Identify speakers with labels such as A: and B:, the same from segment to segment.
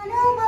A: ज्ञानोबा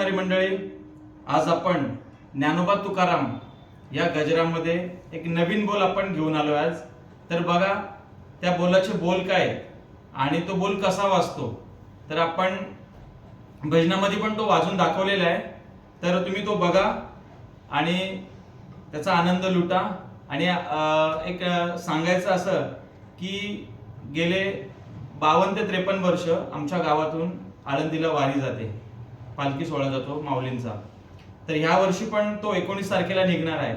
B: रामकृष्ण मंडळी आज आपण ज्ञानोबा तुकाराम या गजरामध्ये एक नवीन बोल आपण घेऊन आलो आज. तर बघा त्या बोलाचे बोल काय आणि तो बोल कसा वाजतो तर आपण भजनामध्ये पण तो वाजून दाखवलेला आहे. तर तुम्ही तो बघा आणि त्याचा आनंद लुटा. आणि एक सांगायचं असं की गेले बावन्न ते त्रेपन्न वर्ष आमच्या गावातून आळंदीला वारी जाते. पालखी सोहळा जातो माऊलींचा. तर ह्या वर्षी पण तो एकोणीस तारखेला निघणार आहे.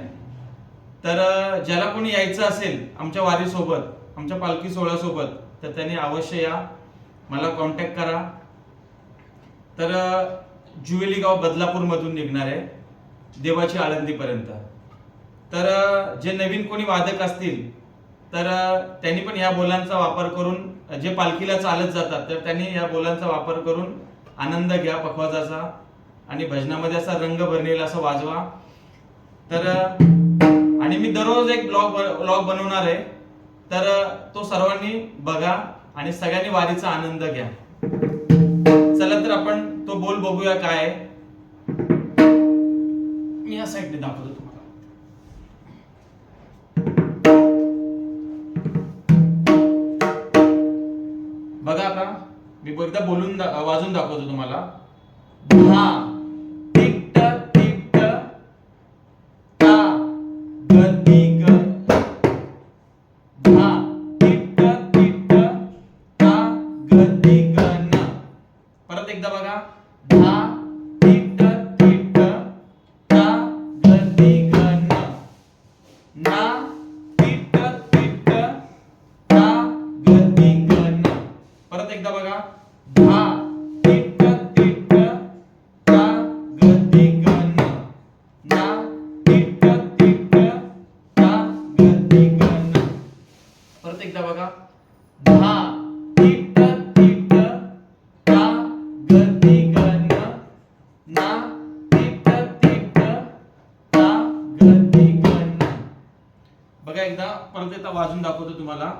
B: तर ज्याला कोणी यायचं असेल आमच्या वारीसोबत आमच्या पालखी सोहळ्यासोबत तर त्यांनी अवश्य या. मला कॉन्टॅक्ट करा. तर जुवेली गाव बदलापूरमधून निघणार आहे देवाची आळंदीपर्यंत. तर जे नवीन कोणी वादक असतील तर त्यांनी पण या बोलांचा वापर करून जे पालखीला चालत जातात तर त्यांनी या बोलांचा वापर करून आनंद घ्या पखवाजाचा आणि भजनामध्ये असा रंग भरणीला असं वाजवा. तर आणि मी दररोज एक ब्लॉग ब्लॉग बनवणार आहे. तर तो सर्वांनी बघा आणि सगळ्यांनी वारीचा आनंद घ्या. चला तर आपण तो बोल बघूया काय मी या साईडने दाखवतो तुम्हाला. बघा आता. मी एकदा बोलून दा- वाजून दाखवतो तुम्हाला. दहा परत बघा. धा ता ग ग न ना टिक टिक ता ग ग न. बघा एकदा परत आता वाजून दाखवतो तुम्हाला.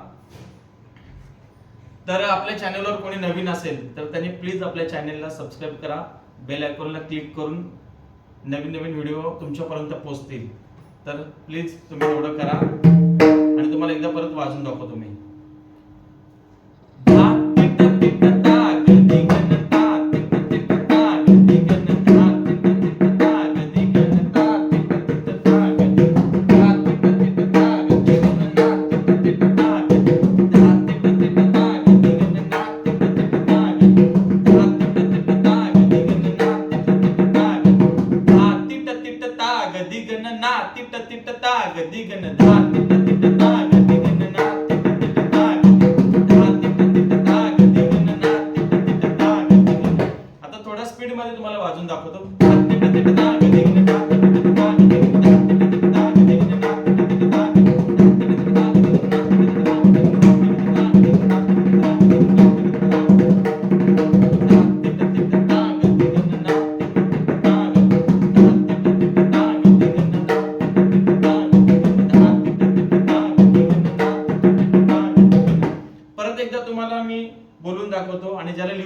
B: तर आपल्या चॅनलवर कोणी नवीन असेल तर त्यांनी प्लीज आपल्या चॅनलला सबस्क्राईब करा. बेल आयकॉनला क्लिक करून नवीन नवीन व्हिडिओ तुमच्यापर्यंत पोहोचतील. तर प्लीज तुम्ही एवढं करा. तुम्हाला एकदा परत वाजून दाखवतो मी.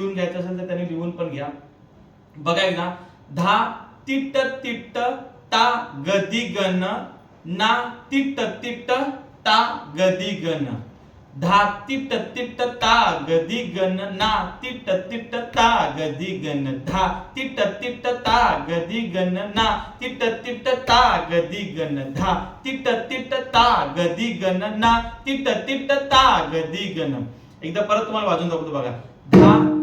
B: लिहून घ्यायचं असेल तर त्यांनी लिहून पण घ्या. बघा एकदा. धा तिट्ट तिट्ट ता गदी गण ना तिट्ट तिट्ट ता गदी गण. धा तिट्ट तिट्ट ता गदी गण ना तिट्ट तिट्ट ता गदी गण. धा तिट्ट तिट्ट ता गदी गण ना तिट्ट तिट्ट ता गदी गण. धा तिट्ट तिट्ट ता गदी गण ना तिट्ट तिट्ट ता गदी गण. एकदा परत तुम्हाला वाजून दाखवतो बघा. धा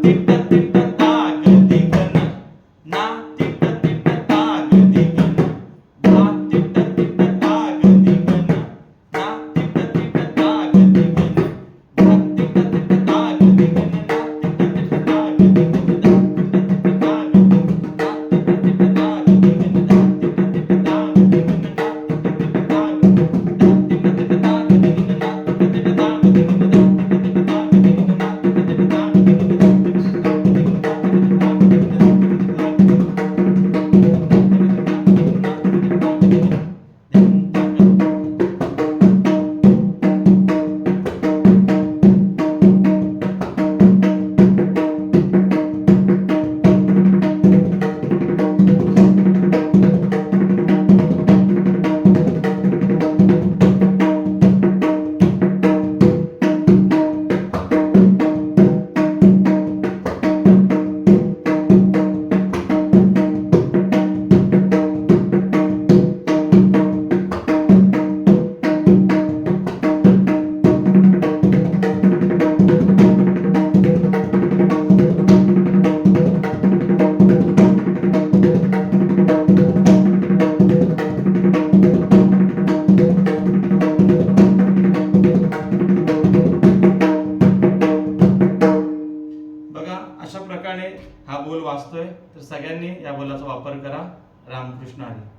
B: वापर करा. रामकृष्ण हरी.